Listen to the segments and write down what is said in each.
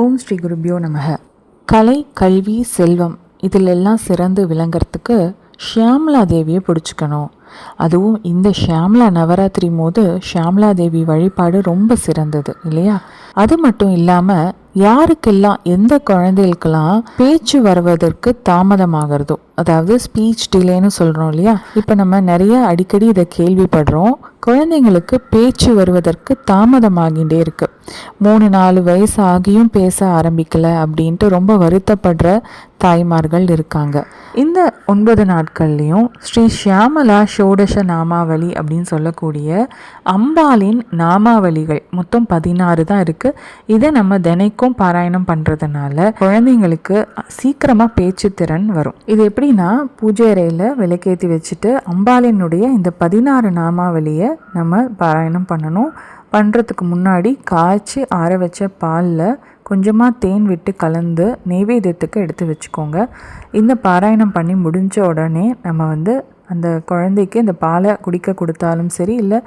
ஓம் ஸ்ரீ குருபியோ நமக. கலை கல்வி செல்வம் இதில் எல்லாம் சிறந்து விளங்குறதுக்கு ஷியாமலா தேவியை பிடிச்சிக்கணும். அதுவும் இந்த ஷியாமலா நவராத்திரி போது ஷியாமலா தேவி வழிபாடு ரொம்ப சிறந்தது இல்லையா? அது மட்டும் இல்லாமல் யாருக்கெல்லாம் எந்த குழந்தைகளுக்கெல்லாம் பேச்சு வருவதற்கு தாமதமாகிறதோ அதாவது ஸ்பீச் டிலேன்னு சொல்கிறோம் இல்லையா? இப்போ நம்ம நிறைய அடிக்கடி இதை கேள்விப்படுறோம். குழந்தைங்களுக்கு பேச்சு வருவதற்கு தாமதமாகிட்டே இருக்கு. மூணு நாலு வயசு ஆகியும் பேச ஆரம்பிக்கலை அப்படின்ட்டு ரொம்ப வருத்தப்படுற தாய்மார்கள் இருக்காங்க. இந்த ஒன்பது நாட்கள்லையும் ஸ்ரீ ஷியாமலா ஷோடச நாமாவளி அப்படின்னு சொல்லக்கூடிய அம்பாளின் நாமாவளிகள் மொத்தம் பதினாறு தான் இருக்குது இதை நம்ம தினைக்கும் பாராயணம் பண்ணுறதுனால குழந்தைங்களுக்கு சீக்கிரமாக பேச்சு திறன் வரும். இது எப்படி எப்படின்னா பூஜை அறையில் விளக்கேற்றி வச்சுட்டு அம்பாளினுடைய இந்த பதினாறு நாமாவளியை நம்ம பாராயணம் பண்ணணும். பண்ணுறதுக்கு முன்னாடி காய்ச்சி ஆற வச்ச பாலில் கொஞ்சமாக தேன் விட்டு கலந்து நெய்வேத்தியத்துக்கு எடுத்து வச்சுக்கோங்க. இந்த பாராயணம் பண்ணி முடிஞ்ச உடனே நம்ம வந்து அந்த குழந்தைக்கு இந்த பாலை குடிக்க கொடுத்தாலும் சரி இல்லை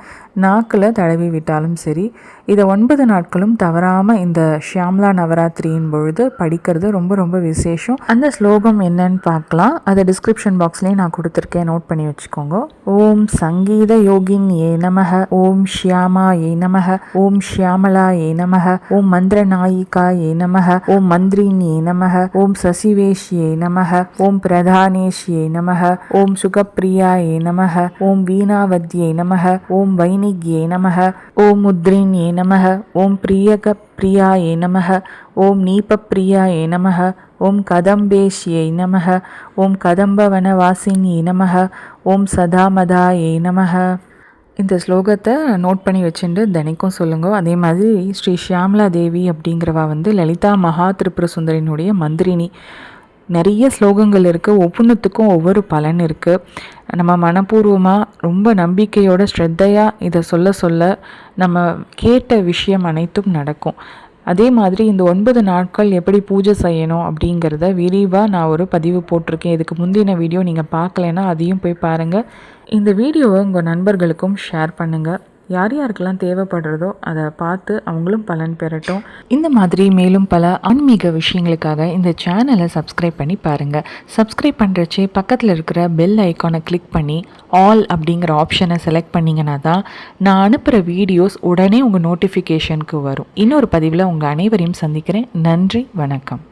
நாக்கில் தடவி விட்டாலும் சரி இதை ஒன்பது நாட்களும் தவறாமல் இந்த ஷியாம்லா நவராத்திரியின் பொழுது படிக்கிறது ரொம்ப ரொம்ப விசேஷம். அந்த ஸ்லோகம் என்னன்னு பார்க்கலாம். அதை டிஸ்கிரிப்ஷன் பாக்ஸ்லேயே நான் கொடுத்துருக்கேன். நோட் பண்ணி வச்சுக்கோங்க. ஓம் சங்கீத யோகின் ஏ நமக ஓம் ஷியாமா ஏ நமக ஓம் ஷியாமலா ஏ நமக ஓம் மந்திர நாயிகா ஏ நமக ஓம் மந்திரின் ஏ நமக ஓம் சசிவேஷ் ஏ நமக ஓம் பிரதானேஷ் ஏ நமக ஓம் சுகப்ரி பிரியாயை நமக. ஓம் வீணாவத்யை நமக. ஓம் வைனிக்யே நமக. ஓம் முத்ரின்யே நமக. ஓம் பிரியக பிரியாயை நமக. ஓம் நீபப்பிரியாயே நமக. ஓம் கதம்பேஷ்யை நமக. ஓம் கதம்பவனவாசினியை நமக. ஓம் சதாமதாயை நமக. இந்த ஸ்லோகத்தை நோட் பண்ணி வச்சுட்டு தினைக்கும் சொல்லுங்க. அதே மாதிரி ஸ்ரீ ஷியாம்லா தேவி அப்படிங்கிறவா வந்து லலிதா மகா திரிபுர சுந்தரினுடைய மந்திரினி நிறைய ஸ்லோகங்கள் இருக்குது ஒவ்வொன்றுத்துக்கும் ஒவ்வொரு பலன் இருக்குது நம்ம மனப்பூர்வமாக ரொம்ப நம்பிக்கையோட ஸ்ரத்தையாக இதை சொல்ல சொல்ல நம்ம கேட்ட விஷயம் அனைத்தும் நடக்கும். அதே மாதிரி இந்த ஒன்பது நாட்கள் எப்படி பூஜை செய்யணும் அப்படிங்கிறத விரிவாக நான் ஒரு பதிவு போட்டிருக்கேன். இதுக்கு முந்தின வீடியோ நீங்கள் பார்க்கலன்னா அதையும் போய் பாருங்கள் இந்த வீடியோவை உங்கள் நண்பர்களுக்கும் ஷேர் பண்ணுங்கள் யார் யாருக்கெல்லாம் தேவைப்படுறதோ அதை பார்த்து அவங்களும் பலன் பெறட்டும். இந்த மாதிரி மேலும் பல ஆன்மீக விஷயங்களுக்காக இந்த சேனலை சப்ஸ்கிரைப் பண்ணி பாருங்கள் சப்ஸ்கிரைப் பண்ணுறச்சே பக்கத்தில் இருக்கிற பெல் ஐக்கானை கிளிக் பண்ணி ஆல் அப்படிங்கிற ஆப்ஷனை செலக்ட் பண்ணிங்கன்னா தான் நான் அனுப்புகிற வீடியோஸ் உடனே உங்கள் நோட்டிஃபிகேஷனுக்கு வரும். இன்னொரு பதிவில் உங்கள் அனைவரையும் சந்திக்கிறேன். நன்றி வணக்கம்.